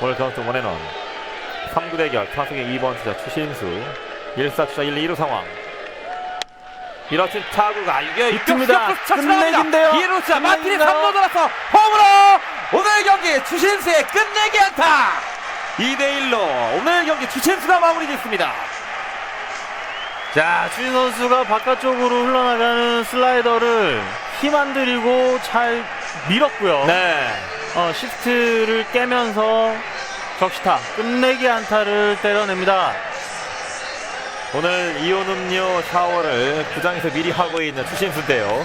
오늘 전투 원앤원 3구 대결 타석의 2번 주자 추신수 1사 주자 1, 2루 상황 밀어친 타구가 이게 있습니다. 끝내기인데요. 2루 주자 마틴이 끝내기인가요? 3루 돌아서 홈으로 오늘 경기 추신수의 끝내기 안타 2대1로 오늘 경기 추신수가 마무리 짓습니다 자, 추진 선수가 바깥쪽으로 흘러나가는 슬라이더를 힘 안 들이고 잘 밀었고요. 네 어, 시프트를 깨면서 적시타 끝내기 안타를 때려냅니다. 오늘 이온 음료 샤워를 구장에서 미리 하고 있는 추신수인데요.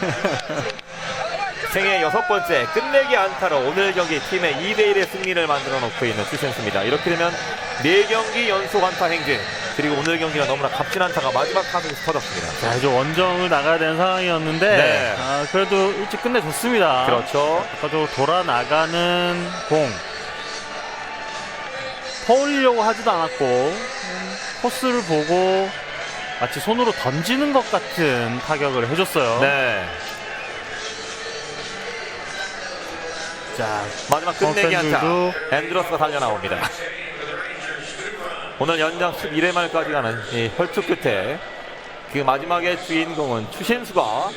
생애 여섯 번째 끝내기 안타로 오늘 경기 팀의 2대1의 승리를 만들어 놓고 있는 추신수입니다. 이렇게 되면 4경기 연속 안타 행진 그리고 오늘 경기가 너무나 값진 안타가 마지막 타석에서 터졌습니다. 자, 이제 원정을 나가야 되는 상황이었는데 네. 아, 그래도 일찍 끝내줬습니다. 그렇죠. 바깥쪽으로 돌아 나가는 공 퍼올리려고 하지도 않았고 음, 코스를 보고 마치 손으로 던지는 것 같은 타격을 해줬어요. 네. 자, 마지막 끝내기 팬들도 앤드러스가 달려 나옵니다. 오늘 연장 11회 말까지 가는 이 혈투 끝에 그 마지막의 주인공은 추신수가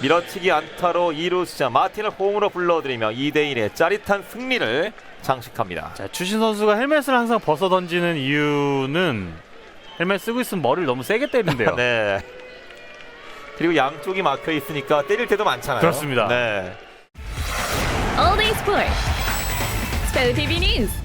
밀어치기 안타로 2루 주자 마틴을 홈으로 불러들이며 2대1의 짜릿한 승리를 장식합니다. 자, 추신 선수가 헬멧을 항상 벗어 던지는 이유는 헬멧 쓰고 있으면 머리를 너무 세게 때린대요. 네. 그리고 양쪽이 막혀 있으니까 때릴 때도 많잖아요. 그렇습니다. 네. All Day Sport. TV News.